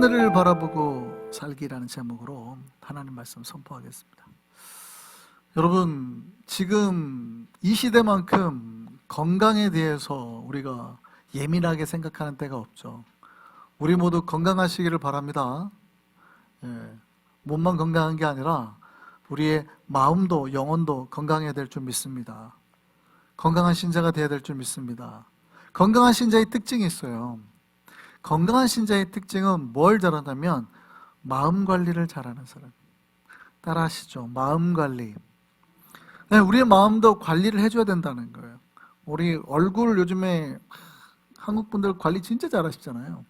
하늘을 바라보고 살기라는 제목으로 하나님 말씀 선포하겠습니다. 여러분, 지금 이 시대만큼 건강에 대해서 우리가 예민하게 생각하는 때가 없죠. 우리 모두 건강하시기를 바랍니다. 예, 몸만 건강한 게 아니라 우리의 마음도 영혼도 건강해야 될 줄 믿습니다. 건강한 신자가 되어야 될 줄 믿습니다. 건강한 신자의 특징이 있어요. 건강한 신자의 특징은 뭘 잘한다면 마음 관리를 잘하는 사람. 따라 하시죠. 마음 관리. 네, 우리의 마음도 관리를 해줘야 된다는 거예요. 우리 얼굴 요즘에 한국 분들 관리 진짜 잘하시잖아요.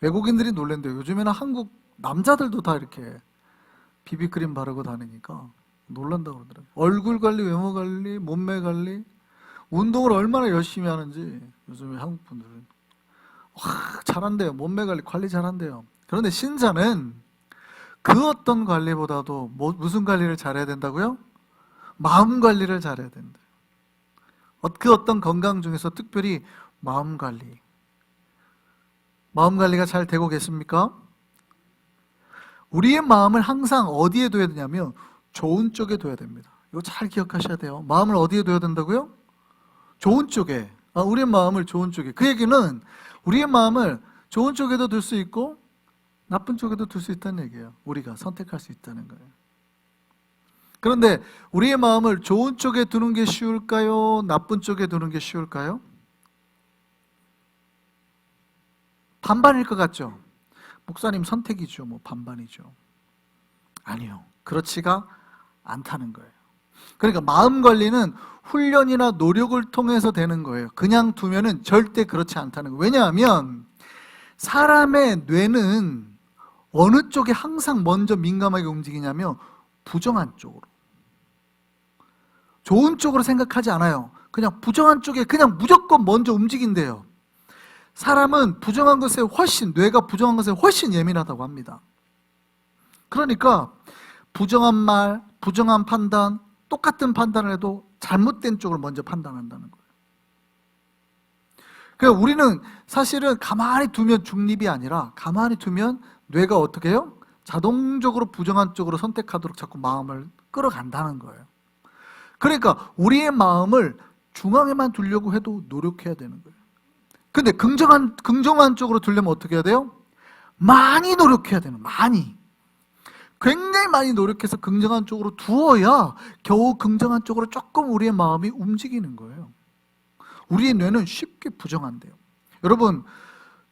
외국인들이 놀랜대요. 요즘에는 한국 남자들도 다 이렇게 비비크림 바르고 다니니까 놀란다고 그러더라고요. 얼굴 관리, 외모 관리, 몸매 관리, 운동을 얼마나 열심히 하는지 요즘에 한국 분들은 와, 잘한대요. 몸매 관리, 관리 잘한대요. 그런데 신자는 그 어떤 관리보다도 뭐, 무슨 관리를 잘해야 된다고요? 마음 관리를 잘해야 된다. 어, 그 어떤 건강 중에서 특별히 마음 관리. 마음 관리가 잘 되고 계십니까? 우리의 마음을 항상 어디에 둬야 되냐면 좋은 쪽에 둬야 됩니다. 이거 잘 기억하셔야 돼요. 마음을 어디에 둬야 된다고요? 좋은 쪽에. 아, 우리의 마음을 좋은 쪽에. 그 얘기는 우리의 마음을 좋은 쪽에도 둘 수 있고 나쁜 쪽에도 둘 수 있다는 얘기예요. 우리가 선택할 수 있다는 거예요. 그런데 우리의 마음을 좋은 쪽에 두는 게 쉬울까요? 나쁜 쪽에 두는 게 쉬울까요? 반반일 것 같죠? 목사님 선택이죠. 뭐 반반이죠. 아니요. 그렇지가 않다는 거예요. 그러니까 마음 관리는 훈련이나 노력을 통해서 되는 거예요. 그냥 두면은 절대 그렇지 않다는 거예요. 왜냐하면 사람의 뇌는 어느 쪽에 항상 먼저 민감하게 움직이냐면 부정한 쪽으로. 좋은 쪽으로 생각하지 않아요. 그냥 부정한 쪽에 그냥 무조건 먼저 움직인대요. 사람은 부정한 것에 훨씬, 뇌가 부정한 것에 훨씬 예민하다고 합니다. 그러니까 부정한 말, 부정한 판단, 똑같은 판단을 해도 잘못된 쪽을 먼저 판단한다는 거예요. 그러니까 우리는 사실은 가만히 두면 중립이 아니라 가만히 두면 뇌가 어떻게 해요? 자동적으로 부정한 쪽으로 선택하도록 자꾸 마음을 끌어간다는 거예요. 그러니까 우리의 마음을 중앙에만 두려고 해도 노력해야 되는 거예요. 근데 긍정한, 긍정한 쪽으로 두려면 어떻게 해야 돼요? 많이 노력해야 되는, 많이. 굉장히 많이 노력해서 긍정한 쪽으로 두어야 겨우 긍정한 쪽으로 조금 우리의 마음이 움직이는 거예요. 우리의 뇌는 쉽게 부정한대요. 여러분,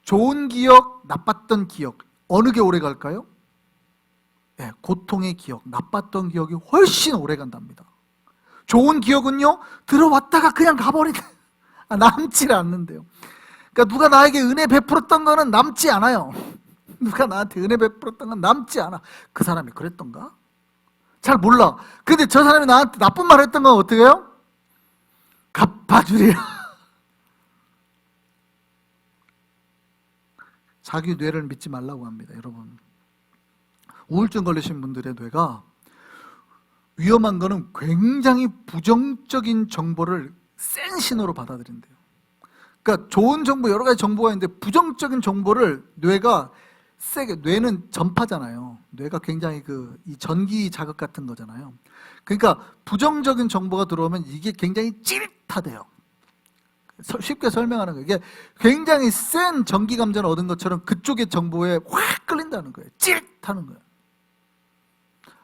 좋은 기억, 나빴던 기억, 어느 게 오래 갈까요? 네, 고통의 기억, 나빴던 기억이 훨씬 오래 간답니다. 좋은 기억은요, 들어왔다가 그냥 가버리네. 아, 남질 않는데요. 그러니까 누가 나에게 은혜 베풀었던 거는 남지 않아요. 누가 나한테 은혜 베풀었던 건 남지 않아. 그 사람이 그랬던가? 잘 몰라. 근데 저 사람이 나한테 나쁜 말 했던 건 어떻게 해요? 갚아주리라. 자기 뇌를 믿지 말라고 합니다, 여러분. 우울증 걸리신 분들의 뇌가 위험한 거는 굉장히 부정적인 정보를 센 신호로 받아들인대요. 그러니까 좋은 정보 여러 가지 정보가 있는데 부정적인 정보를 뇌가 세게 뇌는 전파잖아요. 뇌가 굉장히 그 이 전기 자극 같은 거잖아요. 그러니까 부정적인 정보가 들어오면 이게 굉장히 찌릿하대요. 쉽게 설명하는 거예요. 이게 굉장히 센 전기 감전을 얻은 것처럼 그쪽의 정보에 확 끌린다는 거예요. 찌릿하는 거예요.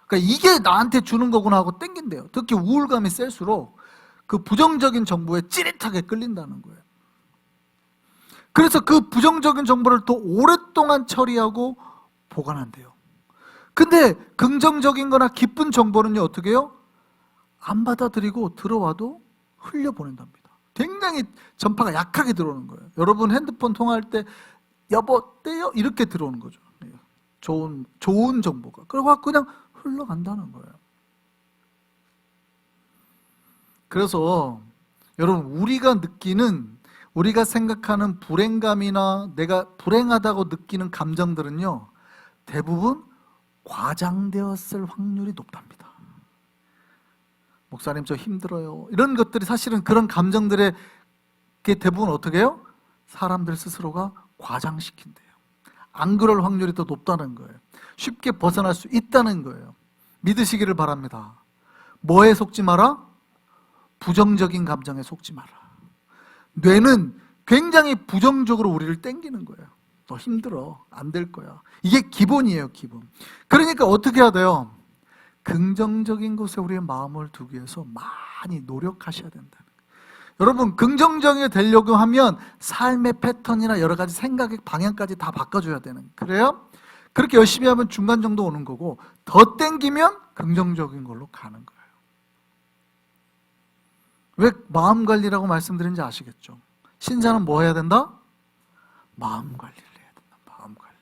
그러니까 이게 나한테 주는 거구나 하고 땡긴대요. 특히 우울감이 셀수록 그 부정적인 정보에 찌릿하게 끌린다는 거예요. 그래서 그 부정적인 정보를 또 오랫동안 처리하고 보관한대요. 근데 긍정적인 거나 기쁜 정보는요, 어떻게 해요? 안 받아들이고 들어와도 흘려보낸답니다. 굉장히 전파가 약하게 들어오는 거예요. 여러분 핸드폰 통화할 때 여보 떼요 이렇게 들어오는 거죠. 네. 좋은 좋은 정보가 그리고 그냥 흘러간다는 거예요. 그래서 여러분 우리가 느끼는 우리가 생각하는 불행감이나 내가 불행하다고 느끼는 감정들은요 대부분 과장되었을 확률이 높답니다. 목사님 저 힘들어요. 이런 것들이 사실은 그런 감정들의 게 대부분 어떻게 해요? 사람들 스스로가 과장시킨대요. 안 그럴 확률이 더 높다는 거예요. 쉽게 벗어날 수 있다는 거예요. 믿으시기를 바랍니다. 뭐에 속지 마라? 부정적인 감정에 속지 마라. 뇌는 굉장히 부정적으로 우리를 땡기는 거예요. 너 힘들어. 안 될 거야. 이게 기본이에요, 기본. 그러니까 어떻게 해야 돼요? 긍정적인 곳에 우리의 마음을 두기 위해서 많이 노력하셔야 된다. 여러분, 긍정적이 되려고 하면 삶의 패턴이나 여러 가지 생각의 방향까지 다 바꿔줘야 되는. 그래요? 그렇게 열심히 하면 중간 정도 오는 거고, 더 땡기면 긍정적인 걸로 가는 거예요. 왜 마음 관리라고 말씀드린지 아시겠죠? 신자는 뭐 해야 된다? 마음 관리를 해야 된다. 마음 관리.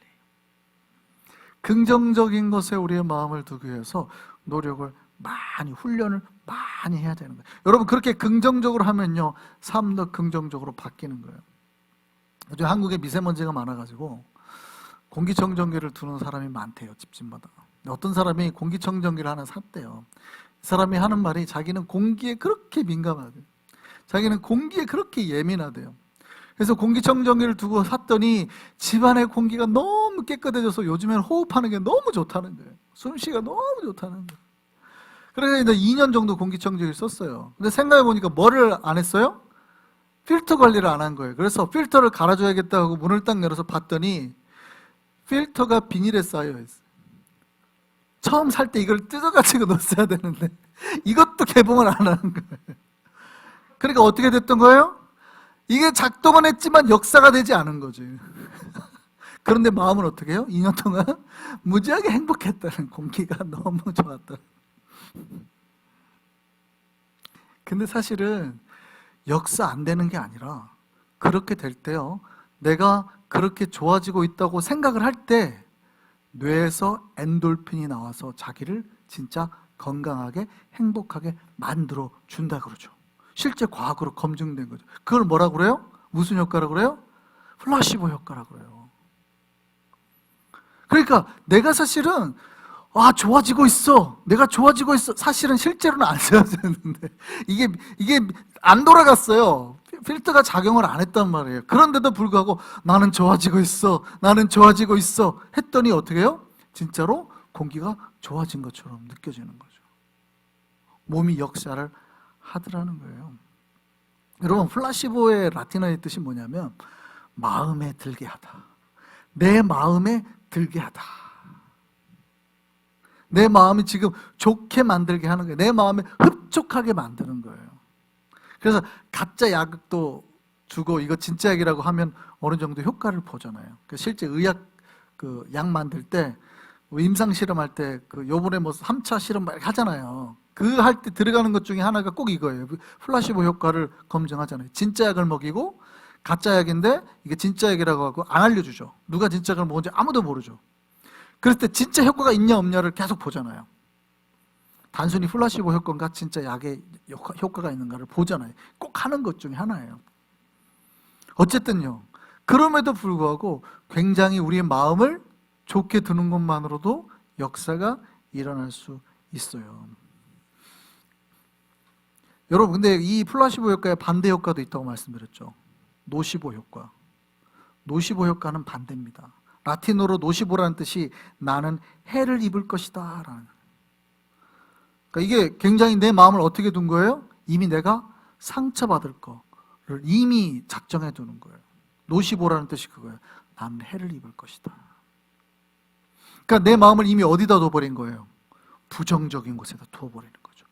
긍정적인 것에 우리의 마음을 두기 위해서 노력을 많이 훈련을 많이 해야 되는 거예요. 여러분 그렇게 긍정적으로 하면요 삶도 긍정적으로 바뀌는 거예요. 요즘 한국에 미세먼지가 많아가지고 공기청정기를 두는 사람이 많대요 집집마다. 어떤 사람이 공기청정기를 하나 샀대요. 이 사람이 하는 말이 자기는 공기에 그렇게 민감하대요. 자기는 공기에 그렇게 예민하대요. 그래서 공기청정기를 두고 샀더니 집안의 공기가 너무 깨끗해져서 요즘에는 호흡하는 게 너무 좋다는 거예요. 숨쉬기가 너무 좋다는 거예요. 그래서 이제 2년 정도 공기청정기를 썼어요. 근데 생각해 보니까 뭐를 안 했어요? 필터 관리를 안 한 거예요. 그래서 필터를 갈아줘야겠다 하고 문을 딱 열어서 봤더니 필터가 비닐에 쌓여 있어요. 처음 살 때 이걸 뜯어가지고 넣었어야 되는데 이것도 개봉을 안 하는 거예요. 그러니까 어떻게 됐던 거예요? 이게 작동은 했지만 역사가 되지 않은 거지. 그런데 마음은 어떻게 해요? 2년 동안 무지하게 행복했다는 공기가 너무 좋았다. 근데 사실은 역사 안 되는 게 아니라 그렇게 될 때요. 내가 그렇게 좋아지고 있다고 생각을 할 때 뇌에서 엔돌핀이 나와서 자기를 진짜 건강하게 행복하게 만들어 준다 그러죠. 실제 과학으로 검증된 거죠. 그걸 뭐라 그래요? 무슨 효과라고 그래요? 플라시보 효과라고 그래요. 그러니까 내가 사실은 아 좋아지고 있어. 내가 좋아지고 있어. 사실은 실제로는 안 좋아졌는데 이게 이게 안 돌아갔어요. 필터가 작용을 안 했단 말이에요. 그런데도 불구하고 나는 좋아지고 있어. 나는 좋아지고 있어. 했더니 어떻게 해요? 진짜로 공기가 좋아진 것처럼 느껴지는 거죠. 몸이 역사를 하더라는 거예요. 여러분 플라시보의 라틴어의 뜻이 뭐냐면 마음에 들게 하다. 내 마음에 들게 하다. 내 마음이 지금 좋게 만들게 하는 거예요. 내 마음에 흡족하게 만드는 거예요. 그래서 가짜 약도 주고 이거 진짜 약이라고 하면 어느 정도 효과를 보잖아요. 그 실제 의학 그 약 만들 때뭐 임상 실험할 때 그 요번에 뭐 3차 실험 막 하잖아요. 그 할 때 들어가는 것 중에 하나가 꼭 이거예요. 플라시보 효과를 검증하잖아요. 진짜 약을 먹이고 가짜 약인데 이게 진짜 약이라고 하고 안 알려주죠. 누가 진짜 약을 먹은지 아무도 모르죠. 그럴 때 진짜 효과가 있냐 없냐를 계속 보잖아요. 단순히 플라시보 효과인가 진짜 약의 효과- 효과가 있는가를 보잖아요. 꼭 하는 것 중에 하나예요. 어쨌든요. 그럼에도 불구하고 굉장히 우리의 마음을 좋게 두는 것만으로도 역사가 일어날 수 있어요. 여러분, 근데 이 플라시보 효과의 반대 효과도 있다고 말씀드렸죠. 노시보 효과. 노시보 효과는 반대입니다. 라틴어로 노시보라는 뜻이 나는 해를 입을 것이다. 라는. 그러니까 이게 굉장히 내 마음을 어떻게 둔 거예요? 이미 내가 상처받을 거를 이미 작정해 두는 거예요. 노시보라는 뜻이 그거예요. 나는 해를 입을 것이다. 그러니까 내 마음을 이미 어디다 둬버린 거예요? 부정적인 곳에다 두어버리는 거죠.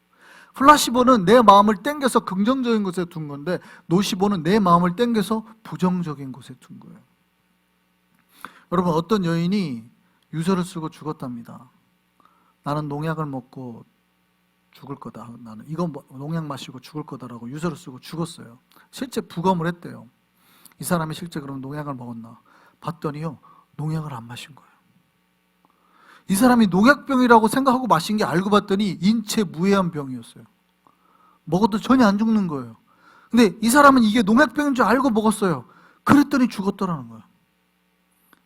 플라시보는 내 마음을 땡겨서 긍정적인 곳에 둔 건데 노시보는 내 마음을 땡겨서 부정적인 곳에 둔 거예요. 여러분 어떤 여인이 유서를 쓰고 죽었답니다. 나는 농약을 먹고 죽을 거다. 나는 이거 뭐- 농약 마시고 죽을 거다라고 유서를 쓰고 죽었어요. 실제 부검을 했대요. 이 사람이 실제 그럼 농약을 먹었나? 봤더니요 농약을 안 마신 거예요. 이 사람이 농약병이라고 생각하고 마신 게 알고 봤더니 인체 무해한 병이었어요. 먹어도 전혀 안 죽는 거예요. 근데 이 사람은 이게 농약병인 줄 알고 먹었어요. 그랬더니 죽었더라는 거예요.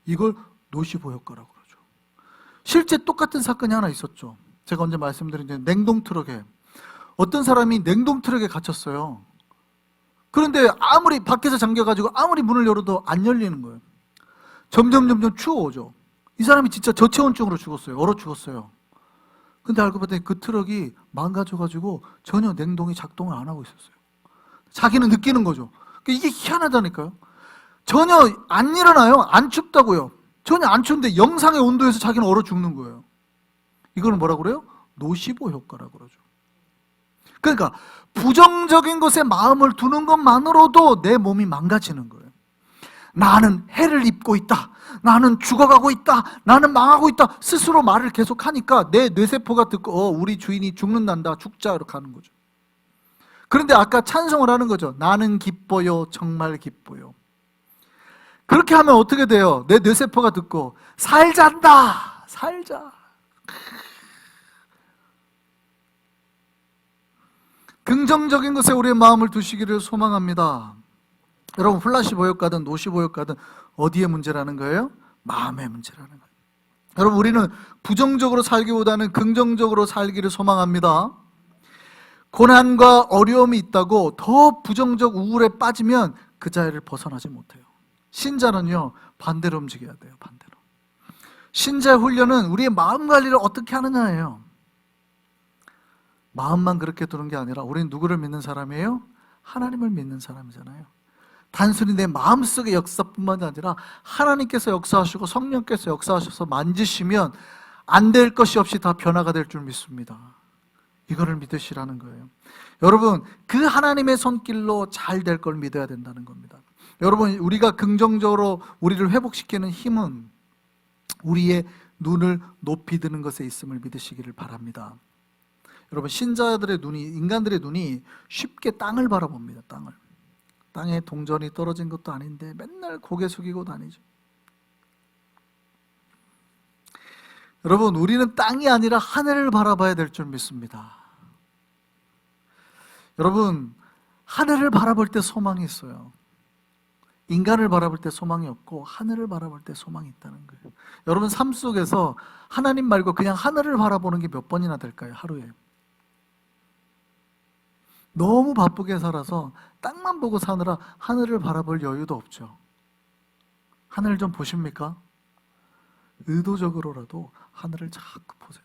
이걸 노시보 효과라고 그러죠. 실제 똑같은 사건이 하나 있었죠. 제가 언제 말씀드린 게 냉동 트럭에 어떤 사람이 냉동 트럭에 갇혔어요. 그런데 아무리 밖에서 잠겨가지고 아무리 문을 열어도 안 열리는 거예요. 점점 점점 추워오죠. 이 사람이 진짜 저체온증으로 죽었어요. 얼어 죽었어요. 근데 알고 봤더니 그 트럭이 망가져가지고 전혀 냉동이 작동을 안 하고 있었어요. 자기는 느끼는 거죠. 그러니까 이게 희한하다니까요. 전혀 안 일어나요. 안 춥다고요. 전혀 안 추운데 영상의 온도에서 자기는 얼어 죽는 거예요. 이거는 뭐라 그래요? 노시보 효과라고 그러죠. 그러니까 부정적인 것에 마음을 두는 것만으로도 내 몸이 망가지는 거예요. 나는 해를 입고 있다. 나는 죽어가고 있다. 나는 망하고 있다. 스스로 말을 계속 하니까 내 뇌세포가 듣고 어, 우리 주인이 죽는단다. 죽자 이렇게 하는 거죠. 그런데 아까 찬송을 하는 거죠. 나는 기뻐요. 정말 기뻐요. 그렇게 하면 어떻게 돼요? 내 뇌세포가 듣고 살잔다. 살자. 긍정적인 것에 우리의 마음을 두시기를 소망합니다. 여러분 플라시보 효과든 노시보 효과든 어디에 문제라는 거예요? 마음의 문제라는 거예요. 여러분 우리는 부정적으로 살기보다는 긍정적으로 살기를 소망합니다. 고난과 어려움이 있다고 더 부정적 우울에 빠지면 그 자리를 벗어나지 못해요. 신자는요 반대로 움직여야 돼요. 반대로. 신자 훈련은 우리의 마음 관리를 어떻게 하느냐예요. 마음만 그렇게 두는 게 아니라 우리는 누구를 믿는 사람이에요? 하나님을 믿는 사람이잖아요. 단순히 내 마음속의 역사뿐만 아니라 하나님께서 역사하시고 성령께서 역사하셔서 만지시면 안 될 것이 없이 다 변화가 될 줄 믿습니다. 이거를 믿으시라는 거예요. 여러분, 그 하나님의 손길로 잘 될 걸 믿어야 된다는 겁니다. 여러분, 우리가 긍정적으로 우리를 회복시키는 힘은 우리의 눈을 높이 드는 것에 있음을 믿으시기를 바랍니다. 여러분, 신자들의 눈이, 인간들의 눈이 쉽게 땅을 바라봅니다, 땅을. 땅에 동전이 떨어진 것도 아닌데 맨날 고개 숙이고 다니죠. 여러분, 우리는 땅이 아니라 하늘을 바라봐야 될 줄 믿습니다. 여러분, 하늘을 바라볼 때 소망이 있어요. 인간을 바라볼 때 소망이 없고 하늘을 바라볼 때 소망이 있다는 거예요. 여러분 삶 속에서 하나님 말고 그냥 하늘을 바라보는 게 몇 번이나 될까요? 하루에. 너무 바쁘게 살아서 땅만 보고 사느라 하늘을 바라볼 여유도 없죠. 하늘 좀 보십니까? 의도적으로라도 하늘을 자꾸 보세요.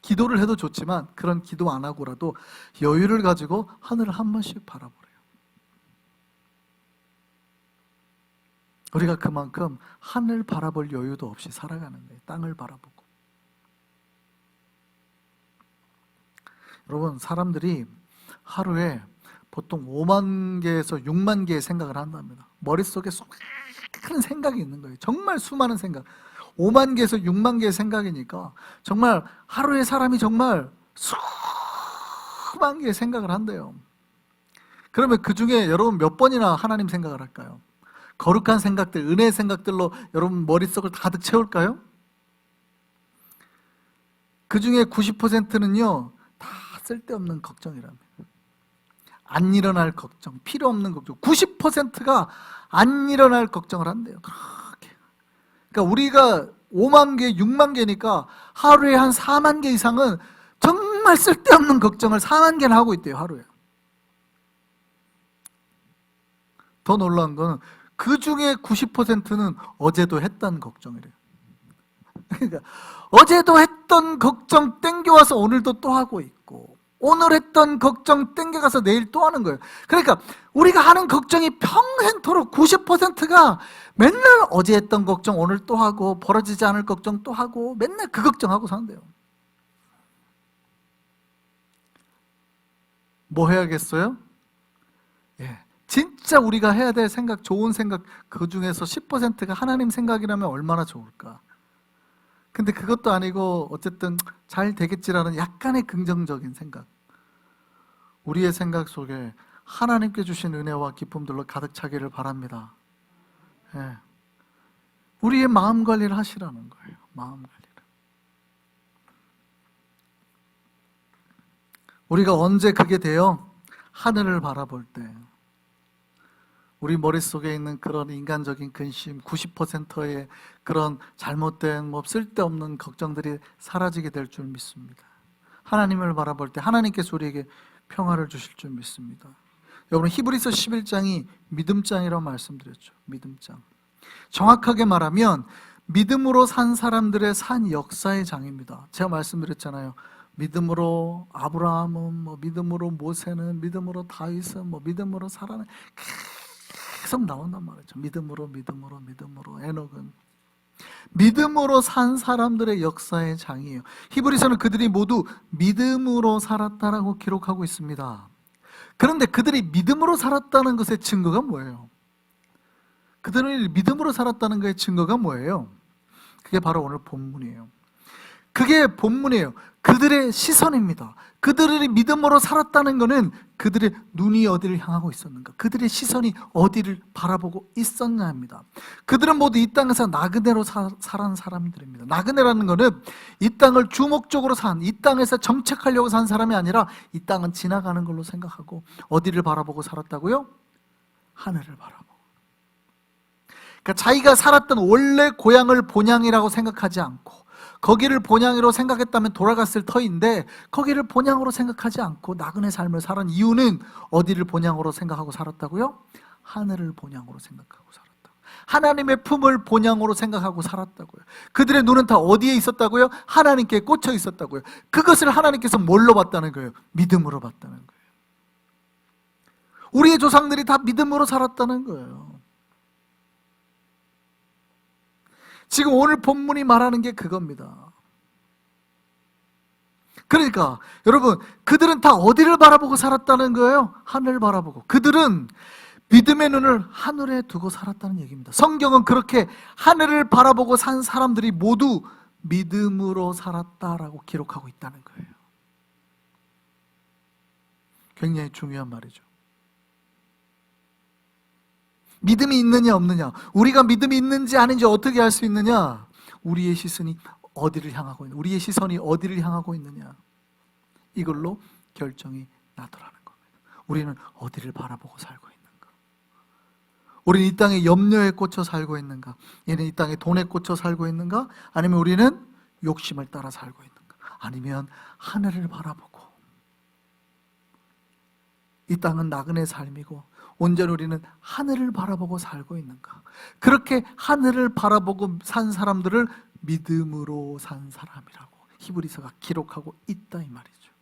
기도를 해도 좋지만 그런 기도 안 하고라도 여유를 가지고 하늘을 한 번씩 바라보래요. 우리가 그만큼 하늘 바라볼 여유도 없이 살아가는 데 땅을 바라보고 여러분 사람들이 하루에 보통 5만 개에서 6만 개의 생각을 한답니다. 머릿속에 수많은 생각이 있는 거예요. 정말 수많은 생각. 5만 개에서 6만 개의 생각이니까 정말 하루에 사람이 정말 수만 개의 생각을 한대요. 그러면 그 중에 여러분 몇 번이나 하나님 생각을 할까요? 거룩한 생각들, 은혜의 생각들로 여러분 머릿속을 가득 채울까요? 그 중에 90%는요, 다 쓸데없는 걱정이랍니다. 안 일어날 걱정, 필요 없는 걱정. 90%가 안 일어날 걱정을 한대요. 그렇게. 그러니까 우리가 5만 개, 6만 개니까 하루에 한 4만 개 이상은 정말 쓸데없는 걱정을 4만 개나 하고 있대요, 하루에. 더 놀라운 거는 그 중에 90%는 어제도 했던 걱정이래요. 그러니까 어제도 했던 걱정 땡겨와서 오늘도 또 하고 있고 오늘 했던 걱정 땡겨가서 내일 또 하는 거예요. 그러니까 우리가 하는 걱정이 평행토록 90%가 맨날 어제 했던 걱정 오늘 또 하고 벌어지지 않을 걱정 또 하고 맨날 그 걱정하고 사는데요. 뭐 해야겠어요? 예. 진짜 우리가 해야 될 생각, 좋은 생각 그 중에서 10%가 하나님 생각이라면 얼마나 좋을까? 근데 그것도 아니고 어쨌든 잘 되겠지라는 약간의 긍정적인 생각. 우리의 생각 속에 하나님께 주신 은혜와 기쁨들로 가득 차기를 바랍니다. 예. 우리의 마음 관리를 하시라는 거예요. 마음 관리를. 우리가 언제 그게 돼요? 하늘을 바라볼 때. 우리 머릿속에 있는 그런 인간적인 근심, 90%의 그런 잘못된 뭐 쓸데없는 걱정들이 사라지게 될 줄 믿습니다. 하나님을 바라볼 때 하나님께서 우리에게 평화를 주실 줄 믿습니다. 여러분 히브리서 11장이 믿음장이라고 말씀드렸죠. 믿음장. 정확하게 말하면 믿음으로 산 사람들의 산 역사의 장입니다. 제가 말씀드렸잖아요. 믿음으로 아브라함은 뭐 믿음으로 모세는 믿음으로 다윗은 뭐 믿음으로 사라는 계속 나온단 말이죠. 믿음으로 믿음으로 믿음으로 에녹은 믿음으로 산 사람들의 역사의 장이에요. 히브리서는 그들이 모두 믿음으로 살았다라고 기록하고 있습니다. 그런데 그들이 믿음으로 살았다는 것의 증거가 뭐예요? 그들은 믿음으로 살았다는 것의 증거가 뭐예요? 그게 바로 오늘 본문이에요. 그게 본문이에요. 그들의 시선입니다. 그들이 믿음으로 살았다는 것은 그들의 눈이 어디를 향하고 있었는가? 그들의 시선이 어디를 바라보고 있었냐입니다. 그들은 모두 이 땅에서 나그네로 사, 살은 사람들입니다. 나그네라는 것은 이 땅을 주목적으로 산, 이 땅에서 정착하려고 산 사람이 아니라 이 땅은 지나가는 걸로 생각하고 어디를 바라보고 살았다고요? 하늘을 바라보고. 그러니까 자기가 살았던 원래 고향을 본향이라고 생각하지 않고 거기를 본향으로 생각했다면 돌아갔을 터인데 거기를 본향으로 생각하지 않고 나그네 삶을 살은 이유는 어디를 본향으로 생각하고 살았다고요? 하늘을 본향으로 생각하고 살았다고. 하나님의 품을 본향으로 생각하고 살았다고요. 그들의 눈은 다 어디에 있었다고요? 하나님께 꽂혀 있었다고요. 그것을 하나님께서 뭘로 봤다는 거예요? 믿음으로 봤다는 거예요. 우리의 조상들이 다 믿음으로 살았다는 거예요. 지금 오늘 본문이 말하는 게 그겁니다. 그러니까 여러분 그들은 다 어디를 바라보고 살았다는 거예요? 하늘을 바라보고 그들은 믿음의 눈을 하늘에 두고 살았다는 얘기입니다. 성경은 그렇게 하늘을 바라보고 산 사람들이 모두 믿음으로 살았다라고 기록하고 있다는 거예요. 굉장히 중요한 말이죠. 믿음이 있느냐 없느냐? 우리가 믿음이 있는지 아닌지 어떻게 알 수 있느냐? 우리의 시선이 어디를 향하고 있는 우리의 시선이 어디를 향하고 있느냐? 이걸로 결정이 나더라는 겁니다 우리는 어디를 바라보고 살고 있는가? 우리는 이 땅에 염려에 꽂혀 살고 있는가? 얘는 이 땅에 돈에 꽂혀 살고 있는가? 아니면 우리는 욕심을 따라 살고 있는가? 아니면 하늘을 바라보고 이 땅은 나그네 삶이고 온전히 우리는 하늘을 바라보고 살고 있는가? 그렇게 하늘을 바라보고 산 사람들을 믿음으로 산 사람이라고 히브리서가 기록하고 있다 이 말이죠.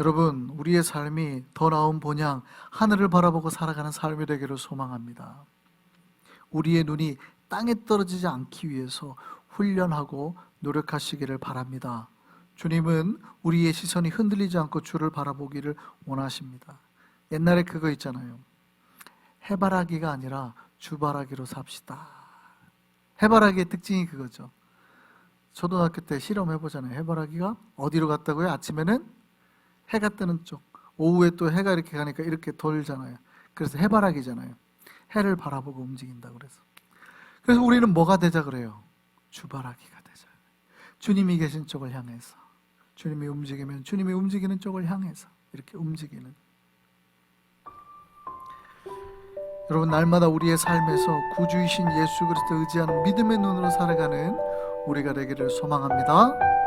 여러분, 우리의 삶이 더 나은 본향, 하늘을 바라보고 살아가는 삶이 되기를 소망합니다. 우리의 눈이 땅에 떨어지지 않기 위해서 훈련하고 노력하시기를 바랍니다. 주님은 우리의 시선이 흔들리지 않고 주를 바라보기를 원하십니다. 옛날에 그거 있잖아요. 해바라기가 아니라 주바라기로 삽시다. 해바라기의 특징이 그거죠. 초등학교 때 실험해보잖아요. 해바라기가 어디로 갔다고요? 아침에는 해가 뜨는 쪽, 오후에 또 해가 이렇게 가니까 이렇게 돌잖아요. 그래서 해바라기잖아요. 해를 바라보고 움직인다 그래서. 그래서 우리는 뭐가 되자 그래요? 주바라기가 되자. 주님이 계신 쪽을 향해서. 주님이 움직이면 주님이 움직이는 쪽을 향해서 이렇게 움직이는 여러분 날마다 우리의 삶에서 구주이신 예수 그리스도 의지하는 믿음의 눈으로 살아가는 우리가 되기를 소망합니다.